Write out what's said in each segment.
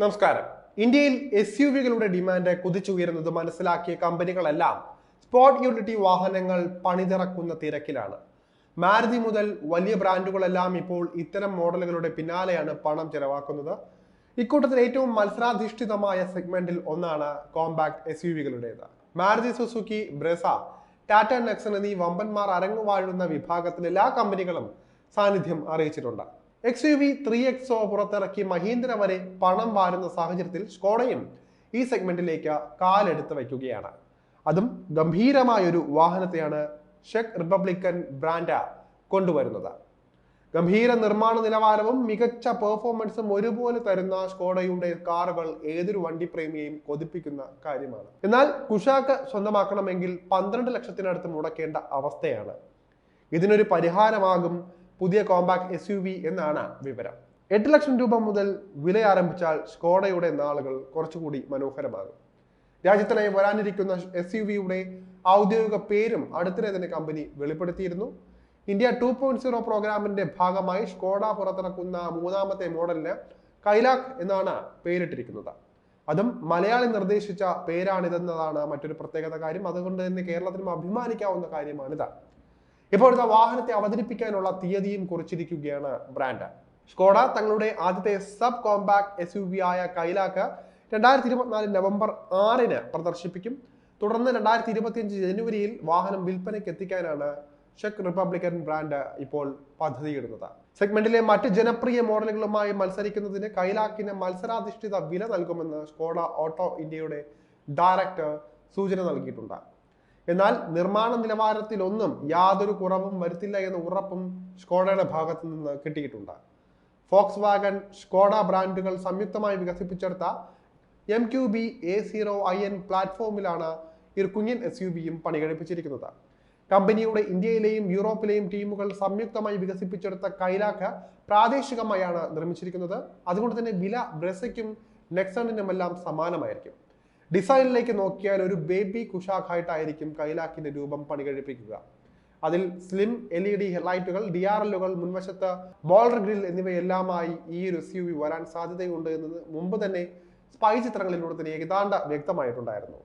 നമസ്കാരം. ഇന്ത്യയിൽ S U വികളുടെ ഡിമാൻഡ് കുതിച്ചുയരുന്നത് മനസ്സിലാക്കിയ കമ്പനികളെല്ലാം സ്പോട്ട് യൂണിറ്റി വാഹനങ്ങൾ പണിതിറക്കുന്ന തിരക്കിലാണ്. മാരുതി മുതൽ വലിയ ബ്രാൻഡുകളെല്ലാം ഇപ്പോൾ ഇത്തരം മോഡലുകളുടെ പിന്നാലെയാണ് പണം ചെലവാക്കുന്നത്. ഇക്കൂട്ടത്തിൽ ഏറ്റവും മത്സരാധിഷ്ഠിതമായ സെഗ്മെന്റിൽ ഒന്നാണ് compact S U വികളുടേത് Maruti Suzuki Brezza Tata Nexon എന്നീ വമ്പന്മാർ അരങ്ങുവാഴുന്ന വിഭാഗത്തിൽ എല്ലാ കമ്പനികളും സാന്നിധ്യം അറിയിച്ചിട്ടുണ്ട്. X U V three XO പുറത്തിറക്കി മഹീന്ദ്ര വരെ പണം വാരുന്ന സാഹചര്യത്തിൽ സ്കോഡയും ഈ സെഗ്മെന്റിലേക്ക് കാലെടുത്ത് വയ്ക്കുകയാണ്. അതും ഗംഭീരമായൊരു വാഹനത്തെയാണ് ഷെക് റിപ്പബ്ലിക്കൻ ബ്രാൻഡ കൊണ്ടുവരുന്നത്. ഗംഭീര നിർമ്മാണ നിലവാരവും മികച്ച പെർഫോമൻസും ഒരുപോലെ തരുന്ന സ്കോഡയുടെ കാറുകൾ ഏതൊരു വണ്ടി പ്രേമിയെയും കൊതിപ്പിക്കുന്ന കാര്യമാണ്. എന്നാൽ കുഷാക്ക് സ്വന്തമാക്കണമെങ്കിൽ പന്ത്രണ്ട് ലക്ഷത്തിനടുത്ത് മുടക്കേണ്ട അവസ്ഥയാണ്. ഇതിനൊരു പരിഹാരമാകും പുതിയ കോമ്പാക്ട് എസ് യു വി എന്നാണ് വിവരം. എട്ട് ലക്ഷം രൂപ മുതൽ വില ആരംഭിച്ചാൽ സ്കോഡയുടെ നാളുകൾ കുറച്ചുകൂടി മനോഹരമാകും. രാജ്യത്തിനായി വരാനിരിക്കുന്ന എസ് യു വിയുടെ ഔദ്യോഗിക പേരും അടുത്തിടെ തന്നെ കമ്പനി വെളിപ്പെടുത്തിയിരുന്നു. ഇന്ത്യ ടു പോയിന്റ് സീറോ പ്രോഗ്രാമിന്റെ ഭാഗമായി സ്കോഡ പുറത്തിറക്കുന്ന മൂന്നാമത്തെ മോഡലിന് കൈലാഖ് എന്നാണ് പേരിട്ടിരിക്കുന്നത്. അതും മലയാളി നിർദ്ദേശിച്ച പേരാണിതെന്നതാണ് മറ്റൊരു പ്രത്യേകത കാര്യം. അതുകൊണ്ട് തന്നെ കേരളത്തിനും അഭിമാനിക്കാവുന്ന കാര്യമാണിത്. ഇപ്പോഴത്തെ വാഹനത്തെ അവതരിപ്പിക്കാനുള്ള തീയതിയും കുറിച്ചിരിക്കുകയാണ് ബ്രാൻഡ്. സ്കോഡ തങ്ങളുടെ ആദ്യത്തെ sub compact S U V ആയ കൈലാക്ക് രണ്ടായിരത്തി ഇരുപത്തിനാല് നവംബർ ആറിന് പ്രദർശിപ്പിക്കും. തുടർന്ന് രണ്ടായിരത്തി ഇരുപത്തിയഞ്ച് ജനുവരിയിൽ വാഹനം വിൽപ്പനയ്ക്ക് എത്തിക്കാനാണ് ചെക്ക് റിപ്പബ്ലിക്കൻ ബ്രാൻഡ് ഇപ്പോൾ പദ്ധതിയിടുന്നത്. സെഗ്മെന്റിലെ മറ്റ് ജനപ്രിയ മോഡലുകളുമായി മത്സരിക്കുന്നതിന് കൈലാക്കിന് മത്സരാധിഷ്ഠിത വില നൽകുമെന്ന് സ്കോഡ ഓട്ടോ ഇന്ത്യയുടെ ഡയറക്ടർ സൂചന നൽകിയിട്ടുണ്ട്. എന്നാൽ നിർമ്മാണ നിലവാരത്തിലൊന്നും യാതൊരു കുറവും വരുത്തില്ല എന്ന ഉറപ്പും സ്കോഡയുടെ ഭാഗത്തു നിന്ന് കിട്ടിയിട്ടുണ്ട്. ഫോക്സ് വാഗൺ സ്കോഡ ബ്രാൻഡുകൾ സംയുക്തമായി വികസിപ്പിച്ചെടുത്ത M Q B A zero I N പ്ലാറ്റ്ഫോമിലാണ് ഈ ഒരു കുഞ്ഞൻ എസ് യു ബിയും പണികഴിപ്പിച്ചിരിക്കുന്നത്. കമ്പനിയുടെ ഇന്ത്യയിലെയും യൂറോപ്പിലെയും ടീമുകൾ സംയുക്തമായി വികസിപ്പിച്ചെടുത്ത കൈലാക്ക് പ്രാദേശികമായാണ് നിർമ്മിച്ചിരിക്കുന്നത്. അതുകൊണ്ട് തന്നെ വില ബ്രസയ്ക്കും നെക്സണിനുമെല്ലാം സമാനമായിരിക്കും. ഡിസൈനിലേക്ക് നോക്കിയാൽ ഒരു ബേബി കുഷാഖായിട്ടായിരിക്കും കൈലാക്കിന്റെ രൂപം പണികഴിപ്പിക്കുക അതിൽ സ്ലിം എൽ ഇ ഡി ഹെഡ്ലൈറ്റുകൾ ഡി ആർ എല്ലുകൾ മുൻവശത്ത് ബോൾഡർ ഗ്രിൽ എന്നിവയെല്ലാമായി ഈ ഒരു എസ് യു വി വരാൻ സാധ്യതയുണ്ട് എന്നത് മുമ്പ് തന്നെ സ്പൈ ചിത്രങ്ങളിലൂടെ തന്നെ ഏതാണ്ട് വ്യക്തമായിട്ടുണ്ടായിരുന്നു.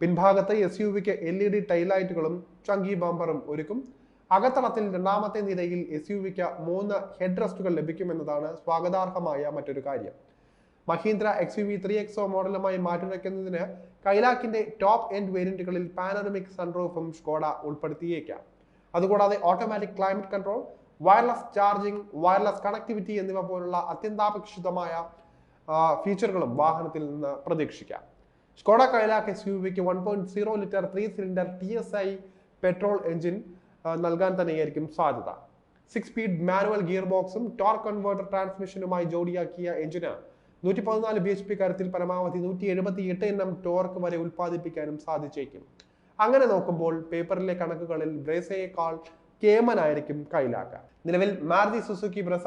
പിൻഭാഗത്ത് എസ് യു വിക്ക് എൽ ഇ ഡി ടൈലൈറ്റുകളും ചങ്കി ബമ്പറും ഒരുക്കും. അകത്തളത്തിൽ രണ്ടാമത്തെ നിരയിൽ എസ് യു വിക്ക് മൂന്ന് ഹെഡ് റെസ്റ്റുകൾ ലഭിക്കുമെന്നതാണ് സ്വാഗതാർഹമായ മറ്റൊരു കാര്യം. Mahindra X U V three XO മോഡലുമായി മാറ്റിവെക്കുന്നതിന് കൈലാക്കിന്റെ ടോപ്പ് എൻഡ് വേരിയന്റുകളിൽ പാനോറമിക് സൺറൂഫും സ്കോഡ ഉൾപ്പെടുത്തിയേക്കാം. അതുകൂടാതെ automatic climate control wireless charging wireless connectivity എന്നിവ പോലുള്ള അത്യന്താപേക്ഷിതമായ ഫീച്ചറുകളും വാഹനത്തിൽ നിന്ന് പ്രതീക്ഷിക്കാം. Skoda Kylaq S U wick one point zero litre three cylinder T S I petrol engine നൽകാൻ തന്നെയായിരിക്കും സാധ്യത. സിക്സ് സ്പീഡ് മാനുവൽ ഗിയർ ബോക്സും ടോർക്ക് കൺവേർട്ടർ ട്രാൻസ്മിഷനുമായി ജോഡിയാക്കിയ എഞ്ചിന് നൂറ്റി പതിനാല് ബി എച്ച് പി കാര്യത്തിൽ പരമാവധി നൂറ്റി എഴുപത്തി എട്ട് എണ്ണം ടോർക്ക് വരെ ഉൽപ്പാദിപ്പിക്കാനും സാധിച്ചേക്കും. അങ്ങനെ നോക്കുമ്പോൾ പേപ്പറിലെ കണക്കുകളിൽ ബ്രേസയേക്കാൾ കേമനായിരിക്കും കൈലാക്ക നിലവിൽ Maruti Suzuki Brezza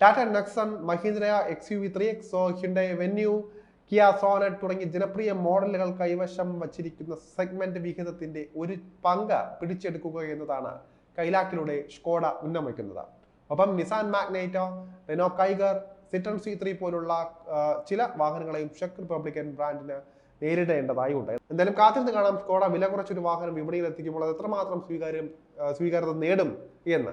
Tata Nexon Mahindra X U V three XO Hyundai Venue Kia Sonet തുടങ്ങിയ ജനപ്രിയ മോഡലുകൾ കൈവശം വച്ചിരിക്കുന്ന സെഗ്മെന്റ് വിഹിതത്തിന്റെ ഒരു പങ്ക് പിടിച്ചെടുക്കുക എന്നതാണ് കൈലാക്കിലൂടെ സ്കോഡ ഉന്നമിക്കുന്നത് ഒപ്പം Nissan മാഗ്നൈറ്റോ Renault Kiger Citroen C three പോലുള്ള ചില വാഹനങ്ങളെയും ചെക്ക് റിപ്പബ്ലിക്കൻ ബ്രാൻഡിന് നേരിടേണ്ടതായി ഉണ്ട് എന്തായാലും കാത്തിരുന്ന് കാണാം. സ്കോഡ വില കുറച്ചൊരു വാഹനം വിപണിയിൽ എത്തിക്കുമ്പോൾ അത് എത്രമാത്രം സ്വീകാര്യം സ്വീകാര്യത നേടും എന്ന്.